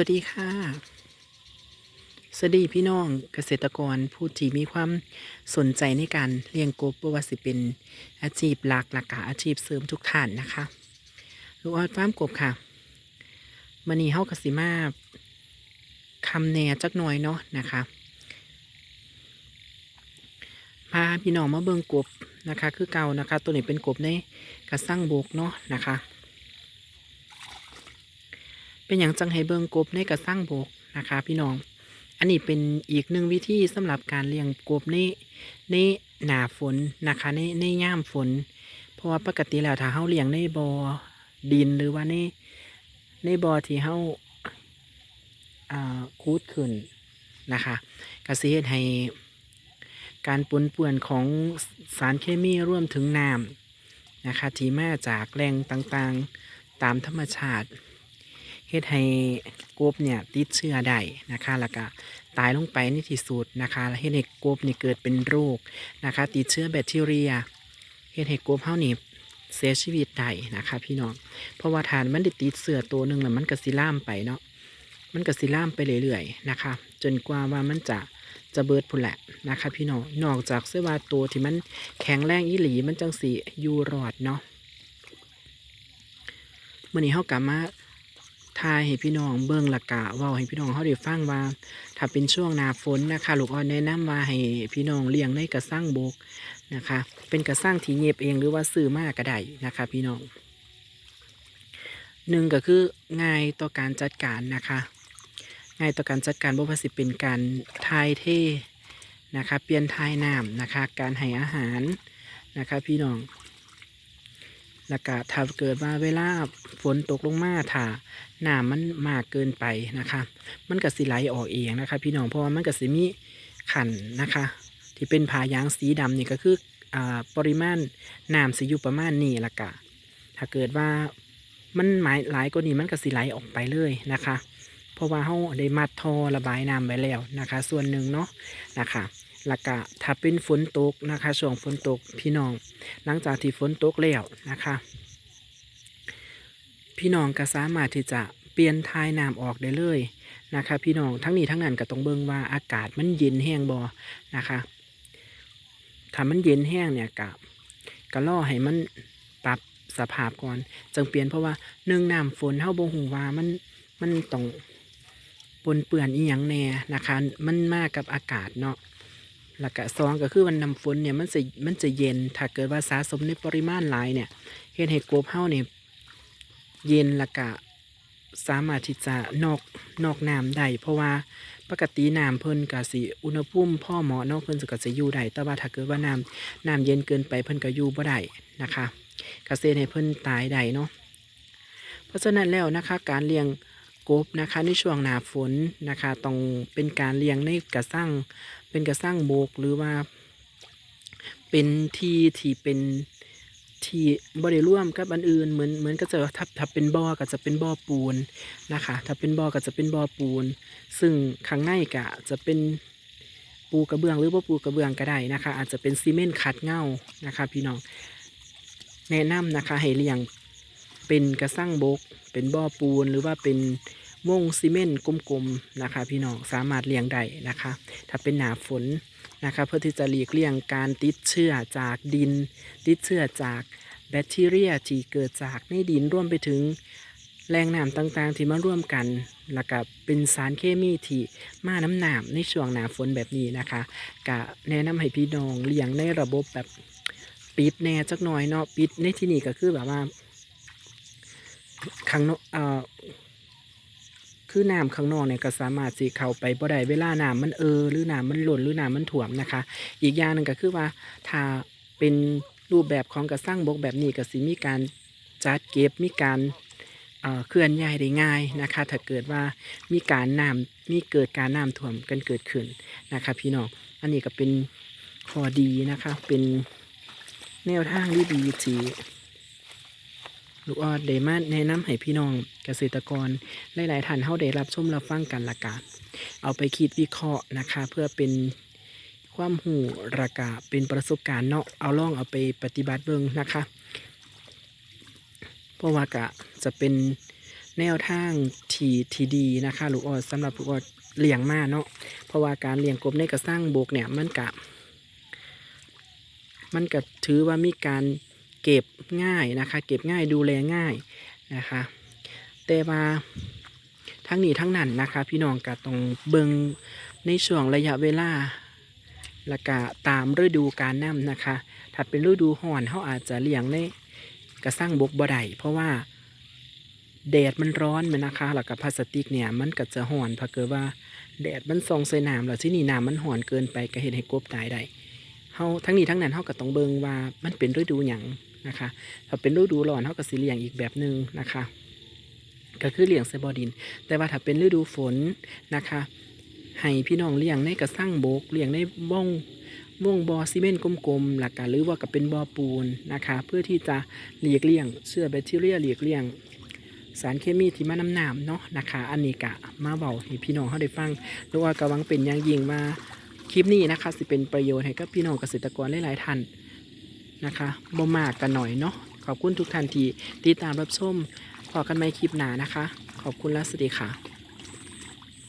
วัสดีค่ะ สวัสดีพี่น้องเกษตรกรผู้ที่มีความสนใจในการเลี้ยงกบบ่ว่าสิเป็นอาชีพหลักหลักอาชีพเสริมทุกท่านนะคะลูกออดฟาร์มกบค่ะมันนี้เฮากสิมาคำแหน่จักหน่อยเนาะนะคะพาพี่น้องมาเบิ่งกบนะคะ คือเก่านะคะ ตัวนี้เป็นกบในกระสั่งบกเนาะนะคะ เป็นอย่างจังให้เบิงกบในกระสร้างบกนะคะ พี่น้อง อันนี้เป็นอีกหนึ่งวิธีสำหรับการเลี้ยงกบในในหนาฝนนะคะในในย่ามฝน เพราะว่าปกติแล้วถ้าเฮาเลี้ยงในบอ่อดินหรือว่าในในบ่อที่เฮาอ่าคูดขึ้นนะคะกสิเฮ็ดให้การปนเปื้อนของสารเคมีร่วมถึงน้ำนะคะที่มาจากแหล่งต่างๆ ตามธรรมชาติ เฮ็ดให้กบเนี่ยติดเชื้อได้นะคะแล้วก็ตายลงไปในที่สุดนะคะแล้วเฮ็ดให้กบนี่เกิดเป็นโรคนะคะ ติดเชื้อแบคทีเรียเฮ็ดให้กบเฮานี่เสียชีวิตได้นะคะพี่น้อง เพราะว่าทานมันได้ติดเชื้อตัวหนึ่งแล้วมันก็สิล่ามไปเนาะ มันก็สิล่ามไปเรื่อยๆนะคะ จนกว่าว่ามันจะจะเบิดพุ่นแหละนะคะพี่น้อง นอกจากเสื้อว่าตัวที่มันแข็งแรงอีหลีมันจังสิอยู่รอดเนาะมื้อนี้เฮากลับมา ทายให้พี่น้องเบิ่งละกะว้าให้พี่น้องเขาได้ฟังว่า ถ้าเป็นช่วงหน้าฝนนะคะลูกอ่อนแนะนำว่าให้พี่น้องเลี้ยงในกระสังบกนะคะ เป็นกระสังที่เย็บเองหรือว่าซื้อมาก็ได้นะคะ พี่น้องหนึ่งก็คือง่ายต่อการจัดการนะคะง่ายต่อการจัดการบ่ว่าสิเป็นการทายเทนะคะ เปลี่ยนทายน้ำนะคะ การให้อาหารนะคะ พี่น้อง แล้วก็ถ้าเกิดว่าเวลาฝนตกลงมาถ้าน้ำมันมากเกินไปนะคะ มันก็สิไหลออกเองนะคะ พี่น้องเพราะว่ามันก็สิมีขันนะคะ ที่เป็นผายางสีดำนี่ก็คืออปริมาณน้ำสิอยู่ประมาณนี้ละกะถ้าเกิดว่ามันหมายหลายกว่านี้มันก็สิไหลออกไปเลยนะคะ เพราะว่าเขาได้มัดทอระบายน้ำไว้แล้วนะคะ ส่วนหนึ่งเนาะนะคะ แล้วก็ถ้าเป็นฝนตกนะคะช่วงฝนตกพี่น้อง หลังจากที่ฝนตกแล้วนะคะ พี่น้องก็สามารถที่จะเปลี่ยนทายน้ำออกได้เลยนะคะ พี่น้องทั้งนี้ทั้งนั้นก็ต้องเบิ่งว่าอากาศมันเย็นแห้งบ่นะคะถ้ามันเย็นแห้งเนี่ยก็ก็ล่อให้มันปรับสภาพก่อนจังเปลี่ยนเพราะว่าหนึ่งน้ำฝนเฮาบ่ฮู้ว่ามันมันต้องปนเปื้อนอีหยังแน่นะคะ มันมากกับอากาศเนาะ แล้วก็สองก็คือวันน้ำฝนเนี่ยมันจะมันจะเย็น ถ้าเกิดว่าสะสมในปริมาณหลายเนี่ยเฮ็ดให้กบเฮาเนี่ยเย็นแล้วก็สามารถที่จะนอกนอกน้ำได้เพราะว่าปกติน้ำเพิ่นก็สิอุณหภูมิพ่อหมาะเนาะเพิ่นก็สิอยู่ได้แต่ว่าถ้าเกิดว่าน้ำน้ำเย็นเกินไปเพิ่นก็อยู่บ่ได้นะคะก็เสียให้เพิ่นตายได้เนาะเพราะฉะนั้นแล้วนะคะการเลี้ยงกบนะคะในช่วงหนาฝนนะคะต้องเป็นการเลี้ยงในกระสัง เป็นกระสร้างโบกหรือว่า เป็นที่ที่เป็นที่บริร่วมกับอันอื่นเหมือนเหมือนก็จะถ้าถ้าเป็นบ่อก็จะเป็นบ่อปูนนะคะ ถ้าเป็นบ่อก็จะเป็นบ่อปูน ซึ่งข้างในก็จะเป็นปูกระเบื้องหรือว่าปูกระเบื้องก็ได้นะคะ อาจจะเป็นซีเมนต์ขัดเงานะคะ พี่น้องแนะนำนะคะให้เลี้ยงเป็นกระสร้างบก เป็นบ่อปูนหรือว่าเป็น วงซีเมนต์กลมๆนะคะ พี่น้องสามารถเลี้ยงได้นะคะ ถ้าเป็นหนาฝนนะคะเพื่อที่จะหลีกเลี่ยงการติดเชื้อจากดิน ติดเชื้อจากแบคทีเรียที่เกิดจากในดินร่วมไปถึงแรงน้ำต่างๆ ที่มาร่วมกัน แล้วก็เป็นสารเคมีที่มาน้ำหนามในช่วงหนาฝนแบบนี้นะคะกะแนะนำให้พี่น้องเลี้ยงในระบบแบบปิดแน่จักหน่อยเนาะปิดในที่นี้ก็คือแบบว่าข้างนอกเอ่อ คือน้ำข้างนอกเนี่ยก็สามารถสิเข้าไปบ่ได้เวลาน้ำมันเออหรือน้ำมันหล่นหรือน้ำมันถ่วมนะคะ อีกอย่างหนึ่งก็คือว่าถ้าเป็นรูปแบบของกระสร้างบกแบบนี้ก็สิมีการจัดเก็บมีการเอ่อเคลื่อนย้ายได้ง่ายนะคะ ถ้าเกิดว่ามีการน้ำมีเกิดการน้ำท่วมกันเกิดขึ้นนะคะ พี่น้องอันนี้ก็เป็นข้อดีนะคะเป็นแนวทางที่ดีที่ ลูกออดเดมาแนะนำให้พี่น้องเกษตรกรหลายๆท่านเฮาได้รับชมรับฟังกันละกันเอาไปคิดวิเคราะห์นะคะ เพื่อเป็นความหูระกาเป็นประสบการณ์เนาะเอาล่องเอาไปปฏิบัติเบิ่งนะคะ เพราะว่ากะจะเป็นแนวทางที่ทีดีนะคะลูกออดสำหรับลูกออดเลี้ยงมาเนาะเพราะว่าการเลี้ยงกบในกระสร้างบกเนี่ยมันกะ มันก็ถือว่ามีการ เก็บง่ายนะคะ เก็บง่ายดูแลง่ายนะคะ แต่ว่าทั้งนี้ทั้งนั้นนะคะ พี่น้องก็ต้องเบิงในช่วงระยะเวลาและก็ตามฤดูการน้ำนะคะ ถ้าเป็นฤดูห่อนเขาอาจจะเลี้ยงในกระสร้างบกบ่ได้เพราะว่าแดดมันร้อนมันนะคะแล้วก็พลาสติกเนี่ยมันก็จะห่อนเพราะเกิดว่าแดดมันส่องใส่น้ำแล้วที่นี่น้ำมันห่อนเกินไปก็เห็นให้กบตายได้เฮาทั้งนี้ทั้งนั้นเฮาก็ต้องเบิงว่ามันเป็นฤดูหยัง นะคะ ถ้าเป็นฤดูร้อนเฮาก็สิเลี้ยงอีกแบบหนึ่งนะคะก็คือเลี้ยงไซบอดิน แต่ว่าถ้าเป็นฤดูฝนนะคะให้พี่น้องเลี้ยงในกระสร้างบกเลี้ยงในบ้องม่วงบอซีเมนต์กลมๆหลักการหรือว่ากับเป็นบอปูนนะคะ เพื่อที่จะหลีกเลี่ยงเชื้อแบคทีเรียหลีกเลี่ยง สารเคมีที่มาน้ำน้ำเนาะนะคะ อันนี้กะมาเบาให้พี่น้องเขาได้ฟังหรือว่ากำลังเป็นอย่างยิ่งมาคลิปนี้นะคะสิเป็นประโยชน์ให้กับพี่น้องเกษตรกรหลายๆท่าน นะคะบ่มากกันหน่อยเนาะขอบคุณทุกท่านที่ติดตามรับชมพอกันไม่คลิปหนานะคะ ขอบคุณและสวัสดีค่ะ